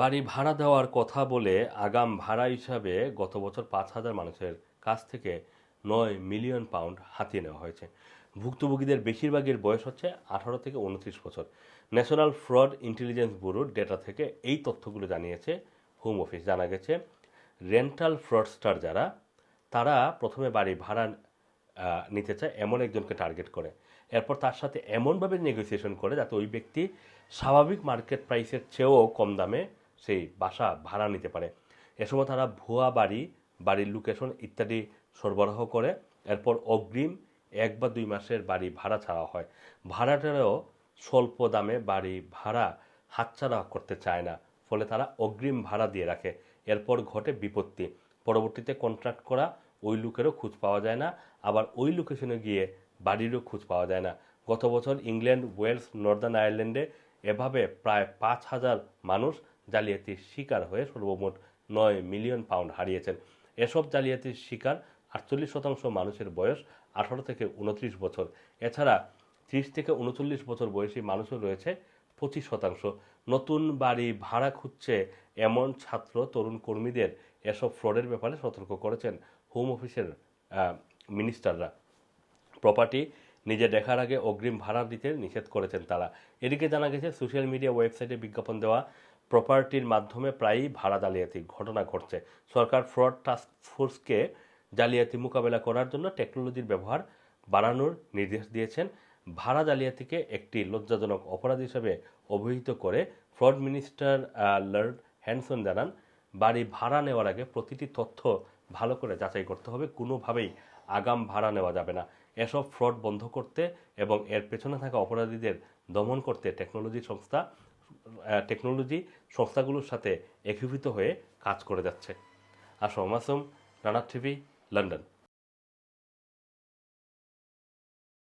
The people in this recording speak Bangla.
বাড়ি ভাড়া দেওয়ার কথা বলে আগাম ভাড়া হিসাবে গত বছর পাঁচ হাজার মানুষের কাছ থেকে নয় মিলিয়ন পাউন্ড হাতিয়ে নেওয়া হয়েছে। ভুক্তভোগীদের বেশিরভাগের বয়স হচ্ছে আঠারো থেকে উনত্রিশ বছর। ন্যাশনাল ফ্রড ইন্টেলিজেন্স ব্যুরোর ডেটা থেকে এই তথ্যগুলো জানিয়েছে হোম অফিস। জানা গেছে, রেন্টাল ফ্রডস্টার যারা, তারা প্রথমে বাড়ি ভাড়া নিতে চায় এমন একজনকে টার্গেট করে। এরপর তার সাথে এমনভাবে নেগোসিয়েশন করে যাতে ওই ব্যক্তি স্বাভাবিক মার্কেট প্রাইসের চেয়েও কম দামে সেই বাসা ভাড়া নিতে পারে। এ সময় তারা ভুয়া বাড়ি, বাড়ির লোকেশন ইত্যাদি সরবরাহ করে। এরপর অগ্রিম এক বা দুই মাসের বাড়ি ভাড়া ছাড়া হয়। ভাড়াটারও স্বল্প দামে বাড়ি ভাড়া হাতছাড়া করতে চায় না। ফলে তারা অগ্রিম ভাড়া দিয়ে রাখে। এরপর ঘটে বিপত্তি। পরবর্তীতে কন্ট্রাক্ট করা ওই লোকেরও খোঁজ পাওয়া যায় না। আবার ওই লোকেশনে গিয়ে বাড়িরও খোঁজ পাওয়া যায় না। গত বছর ইংল্যান্ড, ওয়েলস, নর্দার্ন আয়ারল্যান্ডে এভাবে প্রায় পাঁচ হাজার মানুষ জালিয়াতির শিকার হয়ে সর্বমোট নয় মিলিয়ন পাউন্ড হারিয়েছেন। এসব জালিয়াতির শিকার আটচল্লিশ শতাংশ মানুষের বয়স আঠারো থেকে উনত্রিশ বছর। এছাড়া ত্রিশ থেকে উনচল্লিশ বছর বয়সী মানুষও রয়েছে পঁচিশ শতাংশ। নতুন বাড়ি ভাড়া খুঁজছে এমন ছাত্র, তরুণ কর্মীদের এসব ফ্রডের ব্যাপারে সতর্ক করেছেন হোম অফিসের মিনিস্টাররা। প্রপার্টি নিজে দেখার আগে অগ্রিম ভাড়া দিতে নিষেধ করেছেন তারা। এদিকে জানা গেছে, সোশ্যাল মিডিয়া ওয়েবসাইটে বিজ্ঞাপন দেওয়া প্রপার্টির মাধ্যমে প্রায়ই ভাড়া জালিয়াতির ঘটনা ঘটছে। সরকার ফ্রড টাস্ক ফোর্সকে জালিয়াতি মোকাবেলা করার জন্য টেকনোলজির ব্যবহার বাড়ানোর নির্দেশ দিয়েছেন। ভাড়া জালিয়াতিকে একটি লজ্জাজনক অপরাধ হিসেবে অভিহিত করে ফ্রড মিনিস্টার লর্ড হ্যানসন জানান, বাড়ি ভাড়া নেওয়ার আগে প্রতিটি তথ্য ভালো করে যাচাই করতে হবে, কোনোভাবেই আগাম ভাড়া নেওয়া যাবে না। এসব ফ্রড বন্ধ করতে এবং এর পেছনে থাকা অপরাধীদের দমন করতে টেকনোলজি সংস্থা টেকনোলজি সংস্থাগুলোর সাথে একীভূত হয়ে কাজ করে যাচ্ছে। আসো মাসুম রানা টিভি লন্ডন।